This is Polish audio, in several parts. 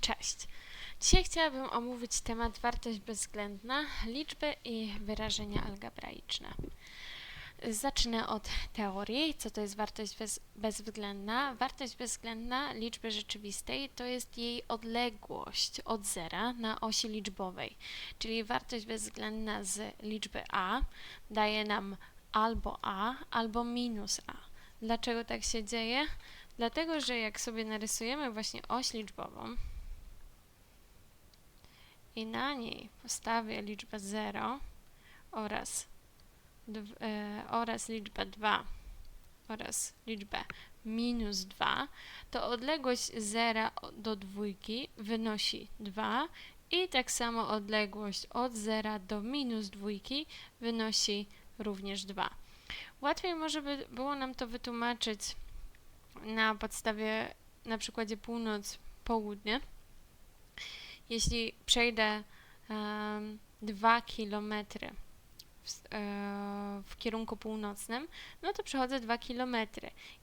Cześć. Dzisiaj chciałabym omówić temat wartość bezwzględna, liczby i wyrażenia algebraiczne. Zacznę od teorii. Co to jest wartość bez, bezwzględna? Wartość bezwzględna liczby rzeczywistej to jest jej odległość od zera na osi liczbowej. Czyli wartość bezwzględna z liczby a daje nam albo a, albo minus a. Dlaczego tak się dzieje? Dlatego, że jak sobie narysujemy właśnie oś liczbową i na niej postawię liczbę 0 oraz, e, oraz liczbę 2 oraz liczbę minus 2, to odległość 0 do dwójki wynosi 2 i tak samo odległość od 0 do minus dwójki wynosi również 2. Łatwiej może by było nam to wytłumaczyć na podstawie, na przykładzie północ-południe. Jeśli przejdę um, 2 km w, e, w, kierunku północnym, no to przechodzę 2 km.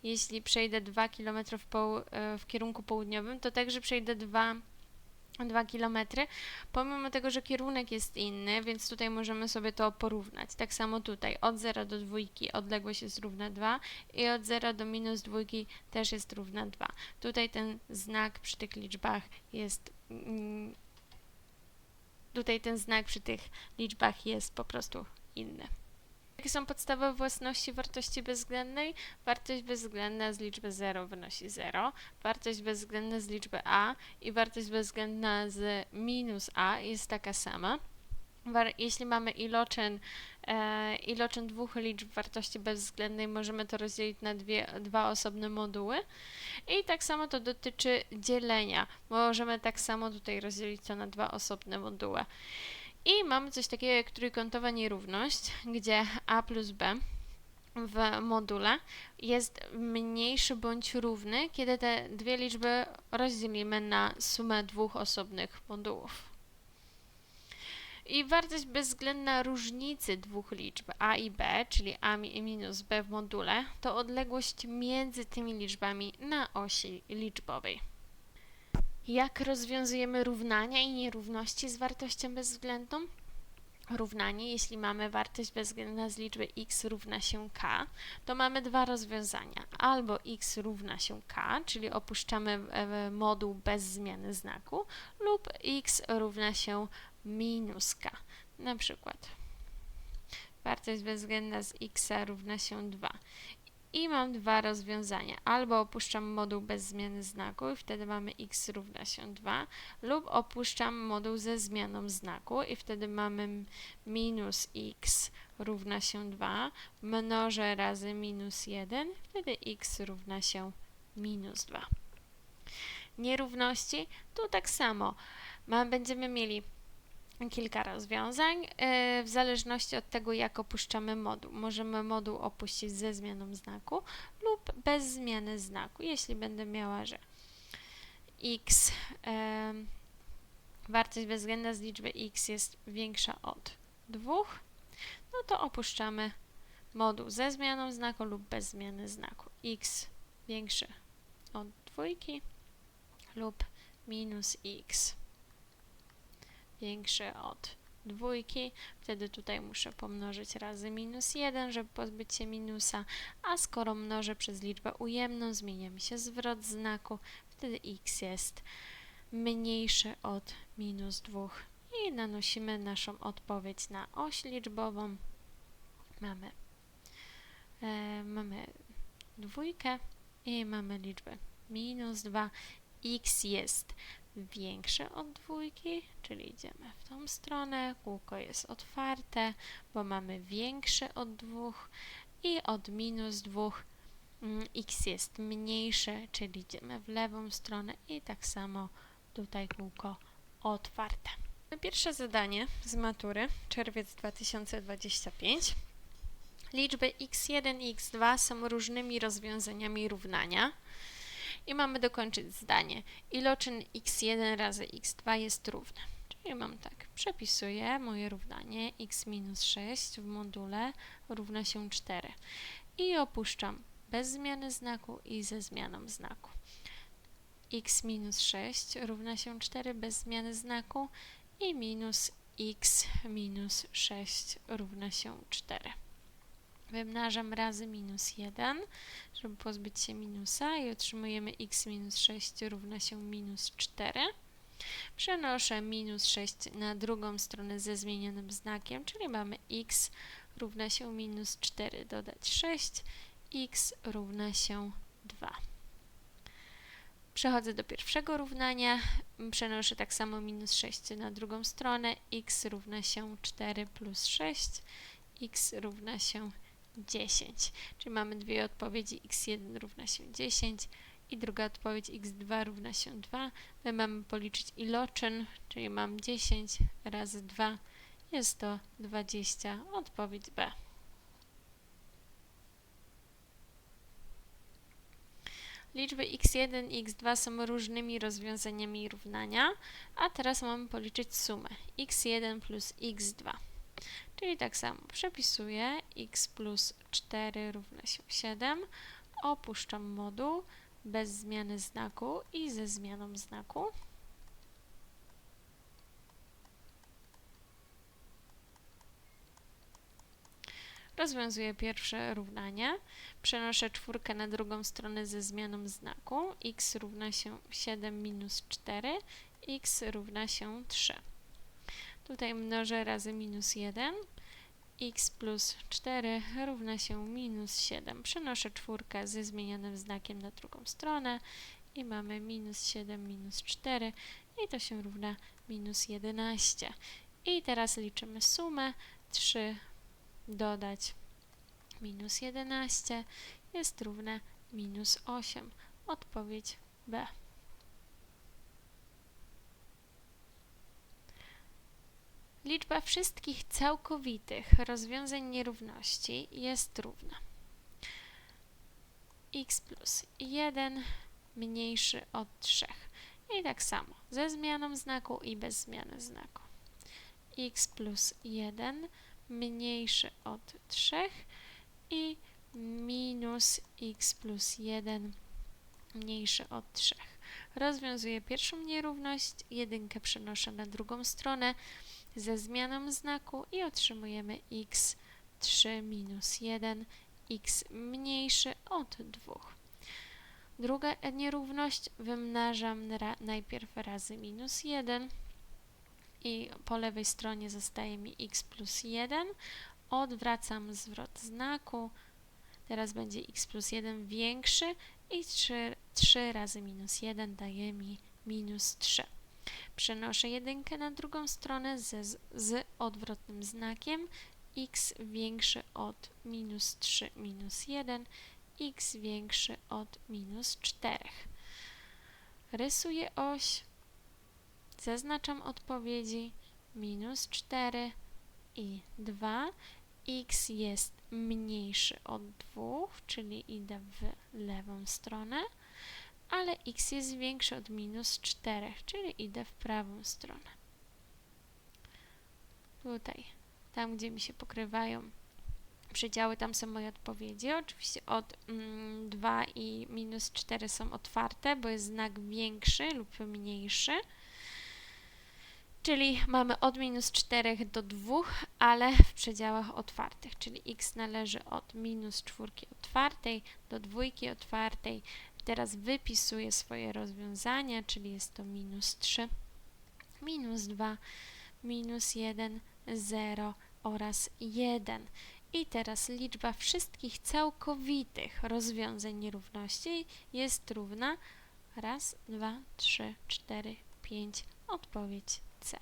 Jeśli przejdę 2 km w, poł, e, w kierunku południowym, to także przejdę 2 2 km, pomimo tego, że kierunek jest inny, więc tutaj możemy sobie to porównać. Tak samo tutaj, od 0 do 2 odległość jest równa 2 i od 0 do minus 2 też jest równa 2. Tutaj ten znak przy tych liczbach jest... Mm, tutaj ten znak przy tych liczbach jest po prostu inny. Jakie są podstawowe własności wartości bezwzględnej? Wartość bezwzględna z liczby 0 wynosi 0, wartość bezwzględna z liczby a i wartość bezwzględna z minus a jest taka sama. Jeśli mamy iloczyn, e, iloczyn dwóch liczb wartości bezwzględnej, możemy to rozdzielić na dwie, dwa osobne moduły. I tak samo to dotyczy dzielenia. Możemy tak samo tutaj rozdzielić to na dwa osobne moduły. I mamy coś takiego jak trójkątowa nierówność, gdzie a plus b w module jest mniejszy bądź równy, kiedy te dwie liczby rozdzielimy na sumę dwóch osobnych modułów. I wartość bezwzględna różnicy dwóch liczb a i b, czyli a i minus b w module, to odległość między tymi liczbami na osi liczbowej. Jak rozwiązujemy równania i nierówności z wartością bezwzględną? Równanie, jeśli mamy wartość bezwzględna z liczby x równa się k, to mamy dwa rozwiązania. Albo x równa się k, czyli opuszczamy moduł bez zmiany znaku, lub x równa się minus k. Na przykład wartość bezwzględna z x równa się 2. I mam dwa rozwiązania. Albo opuszczam moduł bez zmiany znaku i wtedy mamy x równa się 2, lub opuszczam moduł ze zmianą znaku i wtedy mamy minus x równa się 2, mnożę razy minus 1, wtedy x równa się minus 2. Nierówności, tu tak samo. będziemy mieli kilka rozwiązań e, w zależności od tego, jak opuszczamy moduł. Możemy moduł opuścić ze zmianą znaku lub bez zmiany znaku. Jeśli będę miała, że x, e, wartość bezwzględna z liczby x jest większa od 2, no to opuszczamy moduł ze zmianą znaku lub bez zmiany znaku. x większy od dwójki lub minus x większy od dwójki, wtedy tutaj muszę pomnożyć razy minus 1, żeby pozbyć się minusa, a skoro mnożę przez liczbę ujemną, zmienia mi się zwrot znaku, wtedy x jest mniejszy od minus 2 i nanosimy naszą odpowiedź na oś liczbową. Mamy, e, mamy dwójkę i mamy liczbę minus 2. x jest większe od dwójki, czyli idziemy w tą stronę, kółko jest otwarte, bo mamy większe od dwóch i od minus dwóch mm, x jest mniejsze, czyli idziemy w lewą stronę i tak samo tutaj kółko otwarte. Pierwsze zadanie z matury, czerwiec 2025. Liczby x1 i x2 są różnymi rozwiązaniami równania. I mamy dokończyć zdanie. Iloczyn x1 razy x2 jest równy. Czyli mam tak, przepisuję moje równanie x minus 6 w module równa się 4. I opuszczam bez zmiany znaku i ze zmianą znaku. x minus 6 równa się 4 bez zmiany znaku i minus x minus 6 równa się 4. Wymnażam razy minus 1, żeby pozbyć się minusa i otrzymujemy x minus 6 równa się minus 4. Przenoszę minus 6 na drugą stronę ze zmienionym znakiem, czyli mamy x równa się minus 4 dodać 6, x równa się 2. Przechodzę do pierwszego równania, przenoszę tak samo minus 6 na drugą stronę, x równa się 4 plus 6, x równa się 10. Czyli mamy dwie odpowiedzi, x1 równa się 10 i druga odpowiedź x2 równa się 2. My mamy policzyć iloczyn, czyli mam 10 razy 2, jest to 20, odpowiedź B. Liczby x1 i x2 są różnymi rozwiązaniami równania, a teraz mamy policzyć sumę x1 plus x2. Czyli tak samo przepisuję x plus 4 równa się 7, opuszczam moduł bez zmiany znaku i ze zmianą znaku. Rozwiązuję pierwsze równanie. Przenoszę czwórkę na drugą stronę ze zmianą znaku. x równa się 7 minus 4, x równa się 3. Tutaj mnożę razy minus 1. x plus 4 równa się minus 7. Przenoszę czwórkę ze zmienionym znakiem na drugą stronę i mamy minus 7 minus 4 i to się równa minus 11. I teraz liczymy sumę 3 dodać minus 11 jest równe minus 8. Odpowiedź B. Liczba wszystkich całkowitych rozwiązań nierówności jest równa x plus 1 mniejszy od 3. I tak samo ze zmianą znaku i bez zmiany znaku. x plus 1 mniejszy od 3 i minus x plus 1 mniejszy od 3. Rozwiązuję pierwszą nierówność, jedynkę przenoszę na drugą stronę ze zmianą znaku i otrzymujemy x 3 minus 1, x mniejszy od 2. Druga nierówność wymnażam ra najpierw razy minus 1 i po lewej stronie zostaje mi x plus 1. Odwracam zwrot znaku. Teraz będzie x plus 1 większy i 3, 3 razy minus 1 daje mi minus 3. Przenoszę jedynkę na drugą stronę z, z odwrotnym znakiem. X większy od minus 3 minus 1, x większy od minus 4. Rysuję oś, zaznaczam odpowiedzi. Minus 4 i 2. x jest mniejszy od 2, czyli idę w lewą stronę ale x jest większy od minus 4, czyli idę w prawą stronę. Tutaj, tam gdzie mi się pokrywają przedziały, tam są moje odpowiedzi. Oczywiście od mm, 2 i minus 4 są otwarte, bo jest znak większy lub mniejszy. Czyli mamy od minus 4 do 2, ale w przedziałach otwartych, czyli x należy od minus 4 otwartej do 2 otwartej, Teraz wypisuję swoje rozwiązania, czyli jest to minus 3, minus 2, minus 1, 0 oraz 1. I teraz liczba wszystkich całkowitych rozwiązań nierówności jest równa raz, dwa, trzy, cztery, pięć. Odpowiedź C.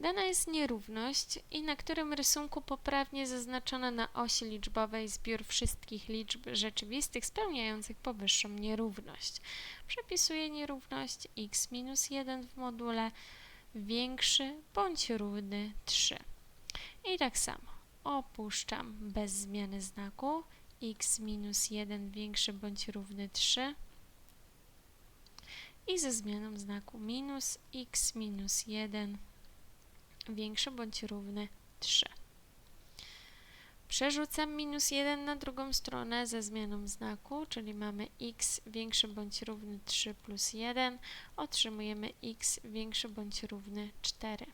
Dana jest nierówność i na którym rysunku poprawnie zaznaczono na osi liczbowej zbiór wszystkich liczb rzeczywistych spełniających powyższą nierówność. Przepisuję nierówność x minus 1 w module większy bądź równy 3. I tak samo opuszczam bez zmiany znaku x minus 1 większy bądź równy 3 i ze zmianą znaku minus x minus 1 większy bądź równy 3. Przerzucam minus 1 na drugą stronę ze zmianą znaku, czyli mamy x większy bądź równy 3 plus 1, otrzymujemy x większy bądź równy 4.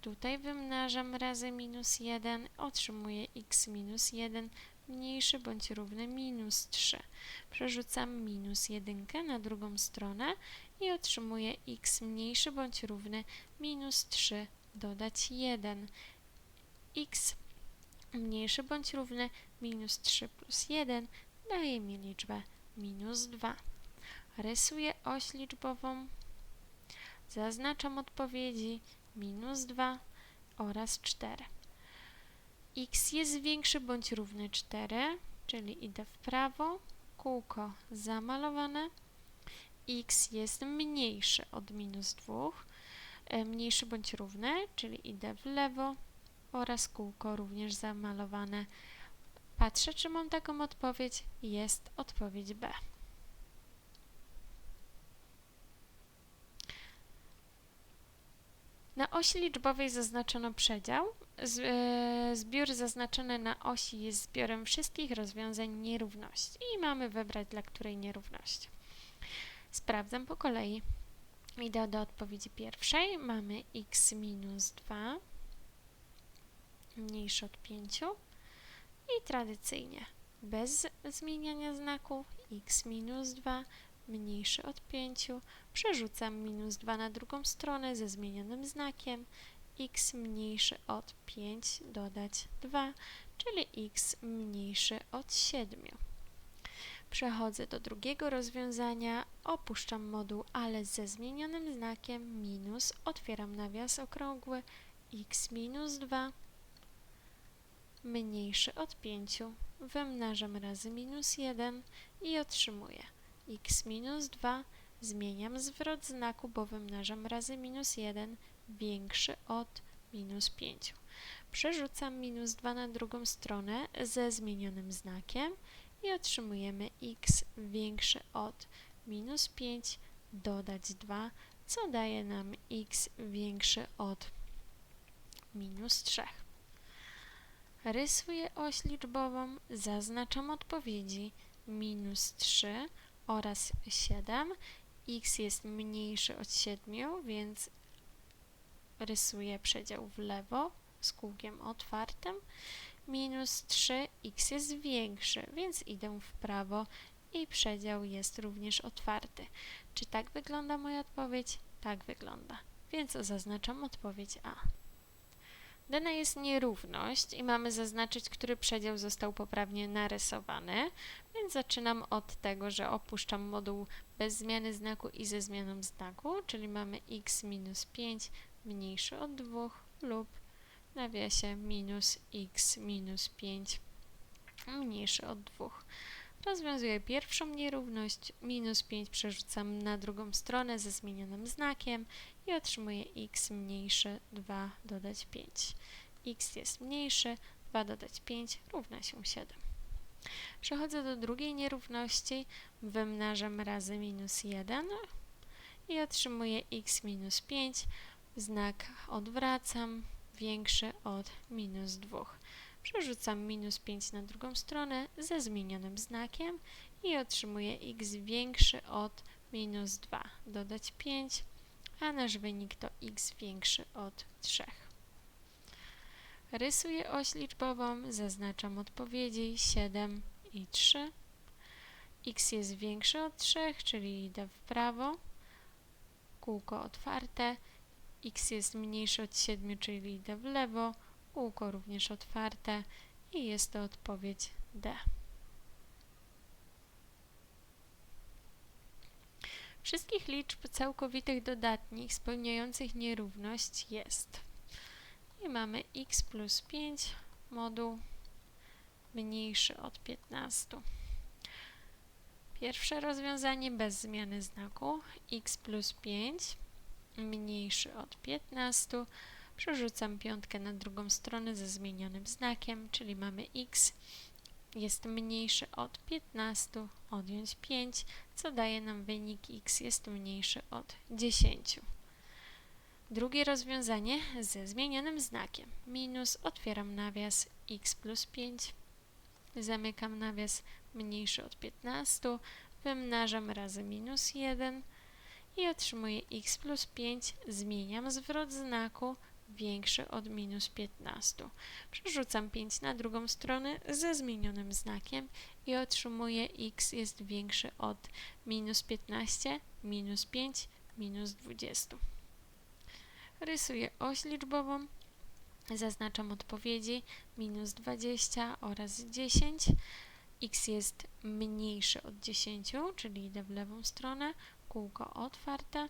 Tutaj wymnażam razy minus 1, otrzymuję x minus 1 mniejszy bądź równy minus 3. Przerzucam minus 1 na drugą stronę i otrzymuję x mniejszy bądź równy minus 3 dodać 1. x mniejszy bądź równy minus 3 plus 1 daje mi liczbę minus 2. Rysuję oś liczbową, zaznaczam odpowiedzi minus 2 oraz 4. x jest większy bądź równy 4, czyli idę w prawo, kółko zamalowane, x jest mniejszy od minus 2, e, mniejszy bądź równy, czyli idę w lewo oraz kółko również zamalowane. Patrzę, czy mam taką odpowiedź. Jest odpowiedź B. Na osi liczbowej zaznaczono przedział. E, zbiór zaznaczony na osi jest zbiorem wszystkich rozwiązań nierówności i mamy wybrać dla której nierówności. Sprawdzam po kolei. Idę do odpowiedzi pierwszej. Mamy x minus 2 mniejszy od 5 i tradycyjnie bez zmieniania znaku x minus 2 mniejszy od 5 przerzucam minus 2 na drugą stronę ze zmienionym znakiem x mniejszy od 5 dodać 2, czyli x mniejszy od 7. Przechodzę do drugiego rozwiązania, opuszczam moduł, ale ze zmienionym znakiem minus, otwieram nawias okrągły, x minus 2 mniejszy od 5, wymnażam razy minus 1 i otrzymuję. X minus 2, zmieniam zwrot znaku, bo wymnażam razy minus 1, większy od minus 5. Przerzucam minus 2 na drugą stronę ze zmienionym znakiem i otrzymujemy x większy od minus 5 dodać 2, co daje nam x większy od minus 3. Rysuję oś liczbową, zaznaczam odpowiedzi minus 3 oraz 7. x jest mniejszy od 7, więc rysuję przedział w lewo z kółkiem otwartym. Minus 3, x jest większy, więc idę w prawo i przedział jest również otwarty. Czy tak wygląda moja odpowiedź? Tak wygląda, więc zaznaczam odpowiedź A. Dana jest nierówność i mamy zaznaczyć, który przedział został poprawnie narysowany, więc zaczynam od tego, że opuszczam moduł bez zmiany znaku i ze zmianą znaku, czyli mamy x minus 5 mniejszy od 2 lub nawiasie minus x minus 5 mniejszy od 2. Rozwiązuję pierwszą nierówność, minus 5 przerzucam na drugą stronę ze zmienionym znakiem i otrzymuję x mniejszy 2 dodać 5. x jest mniejszy, 2 dodać 5 równa się 7. Przechodzę do drugiej nierówności, wymnażam razy minus 1 i otrzymuję x minus 5, znak odwracam, większy od minus 2. Przerzucam minus 5 na drugą stronę ze zmienionym znakiem i otrzymuję x większy od minus 2. Dodać 5, a nasz wynik to x większy od 3. Rysuję oś liczbową, zaznaczam odpowiedzi 7 i 3. x jest większy od 3, czyli idę w prawo, kółko otwarte, x jest mniejszy od 7, czyli idę w lewo, kółko również otwarte i jest to odpowiedź D. Wszystkich liczb całkowitych dodatnich spełniających nierówność jest. I mamy x plus 5 moduł mniejszy od 15. Pierwsze rozwiązanie bez zmiany znaku x plus 5 mniejszy od 15 Przerzucam piątkę na drugą stronę ze zmienionym znakiem, czyli mamy x jest mniejszy od 15, odjąć 5, co daje nam wynik x jest mniejszy od 10. Drugie rozwiązanie ze zmienionym znakiem. Minus, otwieram nawias x plus 5, zamykam nawias mniejszy od 15, wymnażam razy minus 1 i otrzymuję x plus 5, zmieniam zwrot znaku, większy od minus 15. Przerzucam 5 na drugą stronę ze zmienionym znakiem i otrzymuję x jest większy od minus 15, minus 5, minus 20. Rysuję oś liczbową, zaznaczam odpowiedzi minus 20 oraz 10. x jest mniejszy od 10, czyli idę w lewą stronę, kółko otwarte.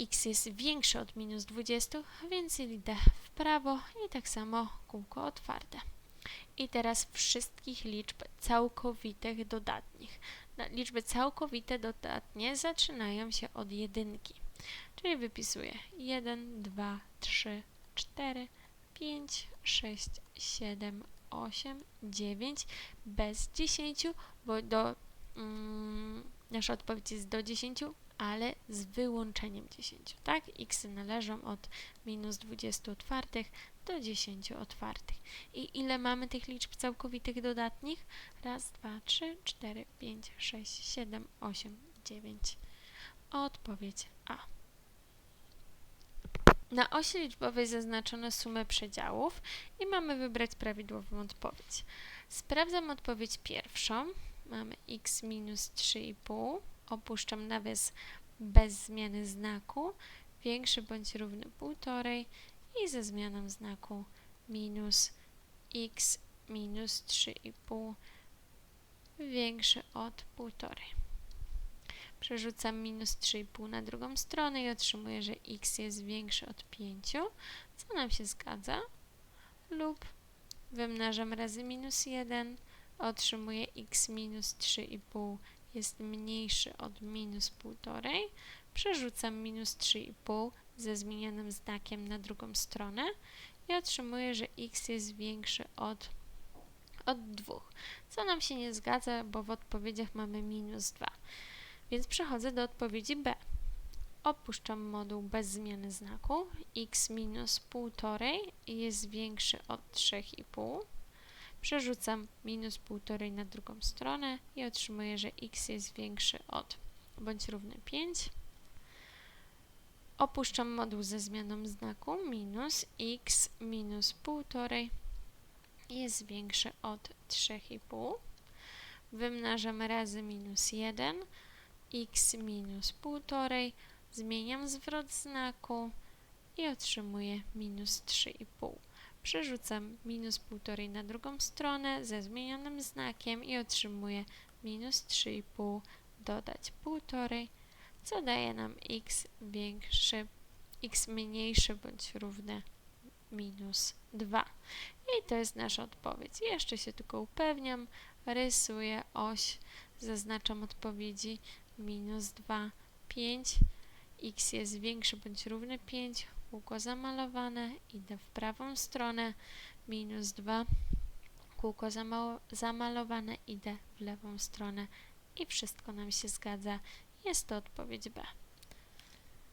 x jest większy od minus 20, więc idę w prawo i tak samo kółko otwarte. I teraz wszystkich liczb całkowitych dodatnich. Liczby całkowite dodatnie zaczynają się od jedynki. Czyli wypisuję 1, 2, 3, 4, 5, 6, 7, 8, 9 bez 10, bo do, mm, nasza odpowiedź jest do 10, ale z wyłączeniem 10, tak? x należą od minus 20 otwartych do 10 otwartych. I ile mamy tych liczb całkowitych dodatnich? Raz, dwa, trzy, cztery, pięć, sześć, siedem, osiem, dziewięć. Odpowiedź A. Na osi liczbowej zaznaczono sumę przedziałów i mamy wybrać prawidłową odpowiedź. Sprawdzam odpowiedź pierwszą. Mamy x minus 3,5. Opuszczam nawias bez zmiany znaku. Większy bądź równy 1,5 i ze zmianą znaku minus x minus 3,5 większy od 1,5. Przerzucam minus 3,5 na drugą stronę i otrzymuję, że x jest większy od 5, co nam się zgadza, lub wymnażam razy minus 1, otrzymuję x minus 3,5 jest mniejszy od minus 1,5, przerzucam minus 3,5 ze zmienionym znakiem na drugą stronę i otrzymuję, że x jest większy od, od 2, co nam się nie zgadza, bo w odpowiedziach mamy minus 2. Więc przechodzę do odpowiedzi B. Opuszczam moduł bez zmiany znaku. x minus 1,5 jest większy od 3,5. Przerzucam minus 1,5 na drugą stronę i otrzymuję, że x jest większy od bądź równy 5. Opuszczam moduł ze zmianą znaku minus x minus 1,5 jest większy od 3,5. Wymnażam razy minus 1 x minus 1,5, zmieniam zwrot znaku i otrzymuję minus 3,5. Przerzucam minus 1,5 na drugą stronę ze zmienionym znakiem i otrzymuję minus 3,5 dodać 1,5, co daje nam x większy, x mniejszy bądź równe minus 2. I to jest nasza odpowiedź. Jeszcze się tylko upewniam, rysuję oś, zaznaczam odpowiedzi. Minus 2, 5, x jest większy bądź równy 5, kółko zamalowane, idę w prawą stronę, minus 2, kółko zamalowane, idę w lewą stronę i wszystko nam się zgadza. Jest to odpowiedź B.